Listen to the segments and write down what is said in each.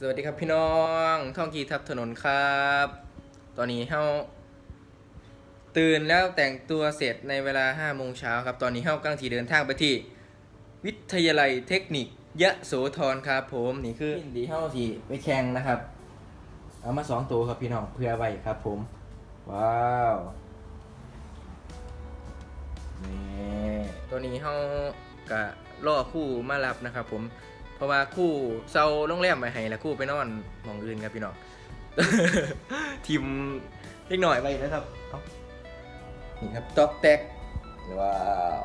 สวัสดีครับพี่น้องท่องกีทับถนนครับ ตอนนี้เฮาตื่นแล้วแต่งตัวเสร็จในเวลา5โมงเช้าครับ ตอนนี้เฮากำลังที่เดินทางไปที่ วิทยาลัยเทคนิคยะโสธรครับผมนี่คือดีเฮาสิไปแข่งนะครับ เอามาสองตัวครับพี่น้องเพื่อไว้ครับ ผม ว้าวนี่ตัวนี้เฮากะล่อคู่มารับนะครับผม เพราะว่าคู่เซาโรงแรมไปให้แล้วคู่ไปนอนหมองอื่นครับพี่น้อง ทีมเล็กหน่อยไปนะครับเอ้านี่ครับตอกแตกว้าว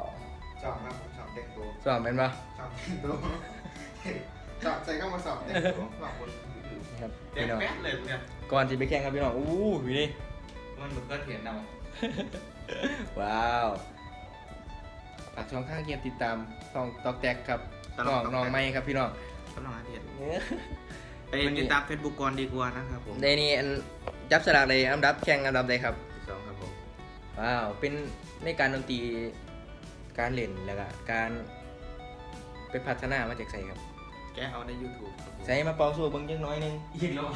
ชอบนะผมชอบเด็กตัวสอบเป็นปะชอบเด็กตัวชอบใส่เข้ามาสอบเด็กตัวชอบคนอื่นนี่ครับเด็กพี่น้องแป๊ดเลยเนี่ยก่อนจะไปแข่งครับพี่น้องอู้หูนี่มันเหมือนก็เห็นเอาว้าวฝากช่องข้างเกียรติดตามช่องตอกแตกครับ น้องน้องไม่ครับพี่น้องกำลังอาเทียนเนี่ยไปติดตามเฟซบุ๊กก่อนดีกว่านะครับผมในนี้อันจับสลากเลยอันดับแข่งอันดับใดครับสองครับผมว้าว เป็นในการดนตรีการเล่นแล้วก็การไปพัฒนามาจากใส่ครับ แกเอาใน YouTube ครับผมใส่มาเป่าสู้เบิ้งจังน้อยหนึงอีกแล้ว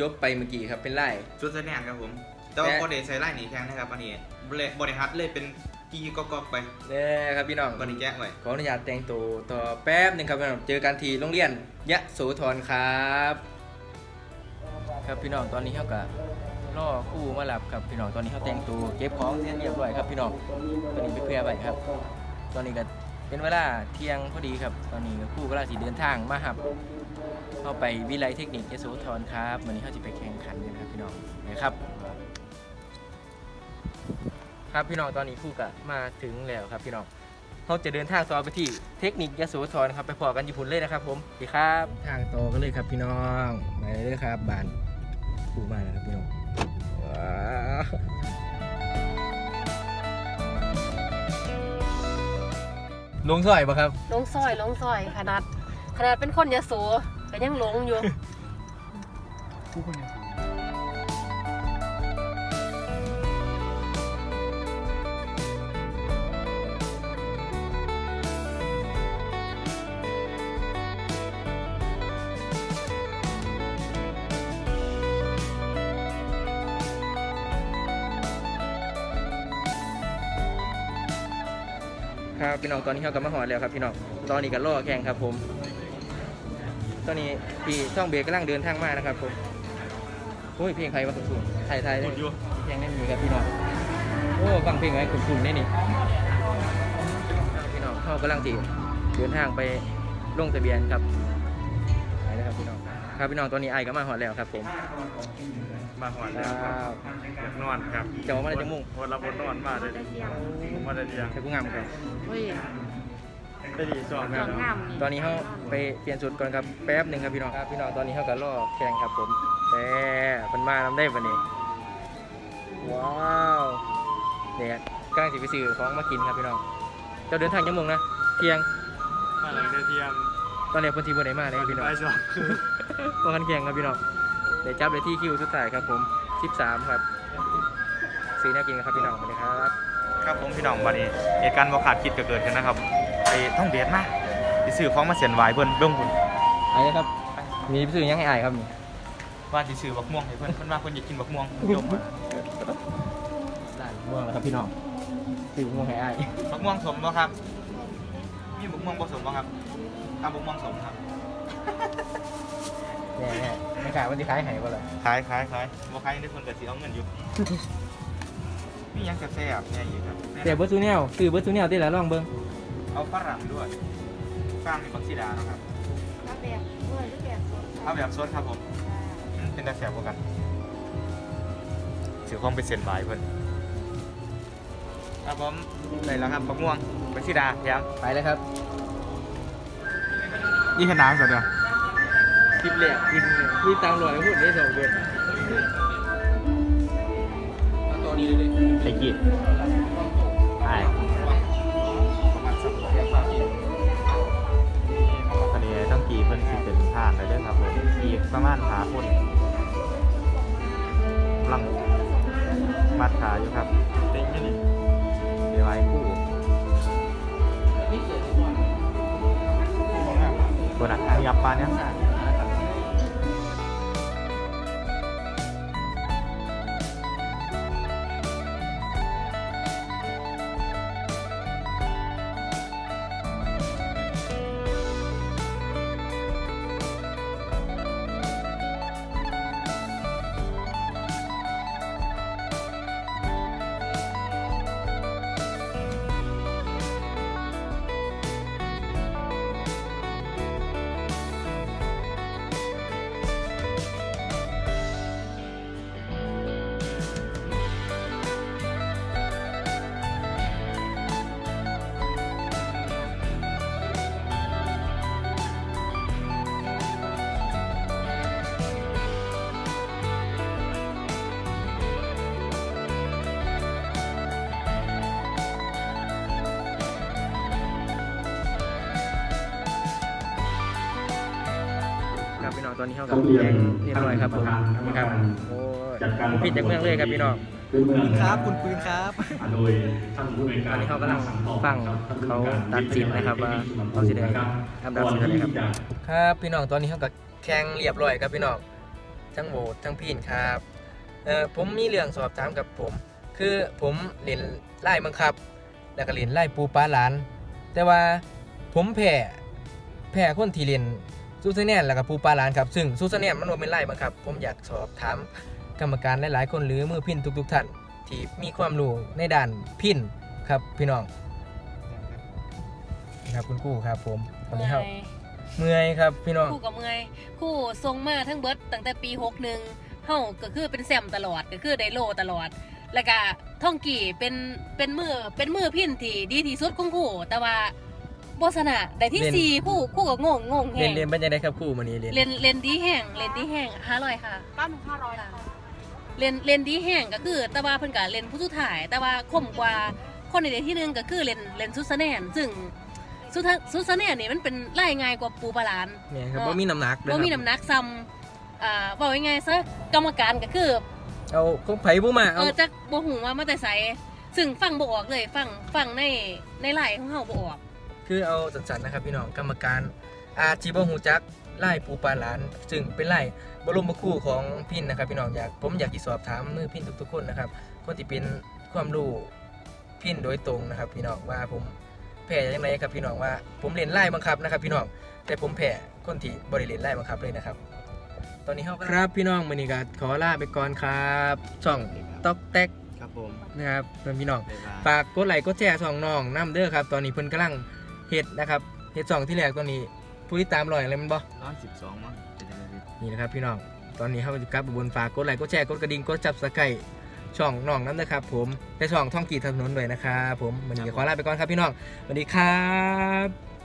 จบไปเมื่อกี้ครับเป็นไล่ชุดแสดงครับผม แต่ว่าแกะโปรเดใส่ไล่หนีแข้งนะครับอันนี้บริฮัทเลยเป็นกีก๊อกๆไปเนี่ยครับพี่น้องวันนี้แก้ไว้ขออนุญาตแต่งตัวต่อแป๊บหนึ่งครับพี่น้องเจอกันที่โรงเรียนยะโสธรครับ ครับพี่น้องตอนนี้เขาก็ล่อคู่มาหลับครับพี่น้องตอนนี้เขาแต่งตัวเก็บของเสร็จเรียบร้อยครับพี่น้องตอนนี้ไปเพื่อไปครับ ตอนนี้ก็ เป็นเวลาเที่ยงพอดีครับ ตอนนี้คู่ก็ลาสีเดินทางมาหับ เข้าไปวิไลเทคนิคยโสธรครับวันนี้เขาจะไปแข่งขันกันครับพี่น้องนะครับ ครับพี่น้องตอนนี้คู่ก็มาถึงแล้วครับพี่น้องเขาจะเดินทางต่อไปที่เทคนิคยโสธรครับไปพอกันญี่ปุ่นเลยนะครับ ผมดีครับ ทางโตกันเลยครับพี่น้องไปเลยครับบานคู่มาแล้วครับพี่น้อง ลงสอยปะครับลงซอยลงซอยขนาด ขนาดเป็นคนยโสก็ยังหลงอยู่ค รับพี่น้องตอนนี้เขากำลังหอดแล้วครับพี่น้องตอนนี้ก็ล่อแข่งครับผม ตอนนี้พี่ช่องเบรกกำลังเดินทางมานะครับผมโอ้ยเพลงใครวะคุณคุณไทยไทยเลยเพลงนี้มีครับพี่น้องโอ้ฟังเพลงไว้คุณคุณนี่นี่ครับพี่น้องเขากำลังที่เดินทางไปลงทะเบียนครับไปนะครับพี่น้อง ครับพี่น้องตอนนี้ไอ้ก็มาหอดแล้วครับผมมาหอนแล้วครับอยากนอนครับเจ้ามาได้จังมุ่งวันละบนนอนมาเลยผมมาได้เรียงใช้กูงามกันเฮ้ยได้ดีสองเคแม่รื่องเนาะงามนี่ตอนนี้เขาไปเปลี่ยนชุดก่อนครับแป๊บหนึ่งครับพี่น้องครับพี่น้องตอนนี้เขาก็ล่อแข่งครับผมแต่มันมาทำได้ปะนี่ว้าวเด็กกำลังสิไปซื้อของมากินครับพี่น้องเจ้าเดินทางยังมงนะเที่ยงมาหลังได้เที่ยงตอนนี้คนทีบนไหนมาเลยพี่น้อง ไปสองมากันแข่งครับพี่น้องเดี๋ยวจับเลยที่คิวสุดท้ายครับผม 13 ครับซื้อน่ากินครับพี่น้องสวัสดีครับ ครับผมพี่น้องวันนี้เหตุการณ์บ่คาดคิดก็เกิดขึ้นนะครับไอ้ท่องเบียดมาไปซื้อของมาเสียนไหวเพิ่นเบิ่งพุ่นไปเลยครับมีซื้อยังให้อายครับนี่ว่าสิซื้อบักม่วงให้เพิ่นเพิ่นว่าเพิ่นอยากกินบักม่วงยมมาได้ม่วงแล้วครับพี่น้องซื้อม่วงให้อายบักม่วงสมบ่ครับมีบักม่วงผสมบ่ครับเอาบักม่วงสมครับ แน่แน่ไม่ขายวันที่ขายให้บ่เลยขายขายขายบ่ขายได้เพิ่นก็สิเอาเงินอยู่ มีหยังจะแซ่บแน่อีกครับแต่เบิร์ตูแนวคือเบิร์ตูแนวที่ละลองเบิ้งเอาฝรั่งด้วยฝรั่งมีบักซีดาเนาะครับเอาแบบเมื่อหรือแบบสดเอาแบบสดครับผมอืมเป็นตาแซ่บกว่ากันถือของเป็นเส้นบายเพิ่นครับผมได้แล้วครับบักม่วงบักซีดาแถมไปเลยครับ ยี่ขนาดสุดเดียวคลิปแรกกินมีตังค์หน่อยพูดได้สองเดือนตัวนี้เลยไอ้กีดใช่คดีต้องกีเพิ่นสิเป็นทานเลยเด้อครับผมอีกประมาณหาคนกำลังมัดขาอยู่ครับเต็งนี่เดี๋ยวไอ้คู่ คนอะมีอัปปาเนี่ย ครับพี่น้องตอนนี้เข้ากับแกงเรียบร้อยครับผมนี่ครับโอ้ยผิดจากเมืองเลยครับพี่น้องครับคุณปืนครับโดยท่านผู้ในวยตกาอรนนี้เขากำลังฟังเขาตัดสินนะครับว่าเขาสิได้อันดับสิเท่าไหร่ครับครับพี่น้องตอนนี้เขากับแข่งเรียบร้อยครับพี่น้องทั้งโบสทั้งพีนครับเอ่อผมมีเรื่องสอบถามกับผม คือผมเล่นไล่บังคับ แล้วก็เล่นไล่ปูปลาหลาน แต่ว่าผมแพ้แพ้คนที่เล่น ซูเซเนียนแล้วก็ปูปลาหลานครับซึ่งซูเซเนียนมันบ่เป็นไล่บังคับ ผมอยากสอบถามกรรมการหลายๆ คนหรือมือพินทุกๆท่านที่มีความรู้ในด้านพินครับพี่น้องครับคุณครู่ครับผมวันนี้เขาเมื่อยครับพี่น้องคู่กับเมื่อยคู่ทรงมาทั้งเบิดตั้งแต่ปีหกหนึ่งเฮาก็คือเป็นแซมตลอดก็คือได้โลตลอด แล้วก็ท่องกี่เป็นเป็นมือเป็นมือพินที่ดีที่สุดของคู่แต่ว่า บชนะได้ที่เล่นสี่คู่คู่ก็งงงงแฮเรียนงเรียนเป็นยังไงครับครู่มันนี้เรียนเล่นเล่นดีแห้งเล่นดีแห้งห้าร้อยค่ะป้าหนึ่งห้าร้อยค่ะเล่นเล่นดีแห้งก็คือ แต่ว่าเพิ่นก็เล่นผู้สุดท้าย แต่ว่าคมกว่าคนในเดที่หนึงก็คือเล่นเล่นซุสแนนซึ่งซุสซุสแนนนี่มันเป็นไล่ง่ายกว่าปูปลาหลาน เนี่ยครับว่ามีน้ำหนักด้วยว่ามีครับน้ำหนักซ้ำอ่าบอกยังไงซะกรรมการก็คือเอาของไผ่ผู้มาเอเอาอจักบ่หูว่ามาแต่ไสซึ่งฟังบ่ออกเลยฟังฟังในในไลน์ของเฮาบ่ออก คือเอาสันๆนะครับพี่น้องกรรมการอาชีบหูจักไล่ปูปลาหลาน ซึ่งเป็นไล่บรมครูของพินนะครับพี่น้องอยากผมอยากที่สอบถามมือพินทุกๆคนนะครับคนที่เป็นความรู้พินโดยตรงนะครับ พี่น้องว่าผมแพ้ยังไงครับพี่น้องว่า ผมเรียนไล่บังคับนะครับ พี่น้องแต่ผมแพ้คนที่บริเรียนไล่บังคับเลยนะครับ ตอนนี้เขาครับพี่น้องมือนี้ก็ขอลาไปก่อนครับช่องต๊อกแต๊กครับผมนะครับเพื่อนพี่น้องบ๊ายบายฝากกดไลค์กดแชร์ช่องน้องน้ำเด้อครับ ตอนนี้เพิ่นกำลัง เฮ็ดนะครับเฮ็ดช่องที่แรกตอนนี้ ผู้ที่ตามรอยอะไรมันบ่ร้อยสิบสองมั้งเป็นยังไงพี่นี่นะครับพี่น้องตอนนี้เขาจะกลับบนฝากกดไลค์กดแชร์กดกระดิ่งกดจับสไครช่องน้องน้ำนะครับผมและช่องท่องกีถนนด้วยนะครับผมวันนี้ก็ขอลาไปก่อนครับพี่น้องสวัสดีครับ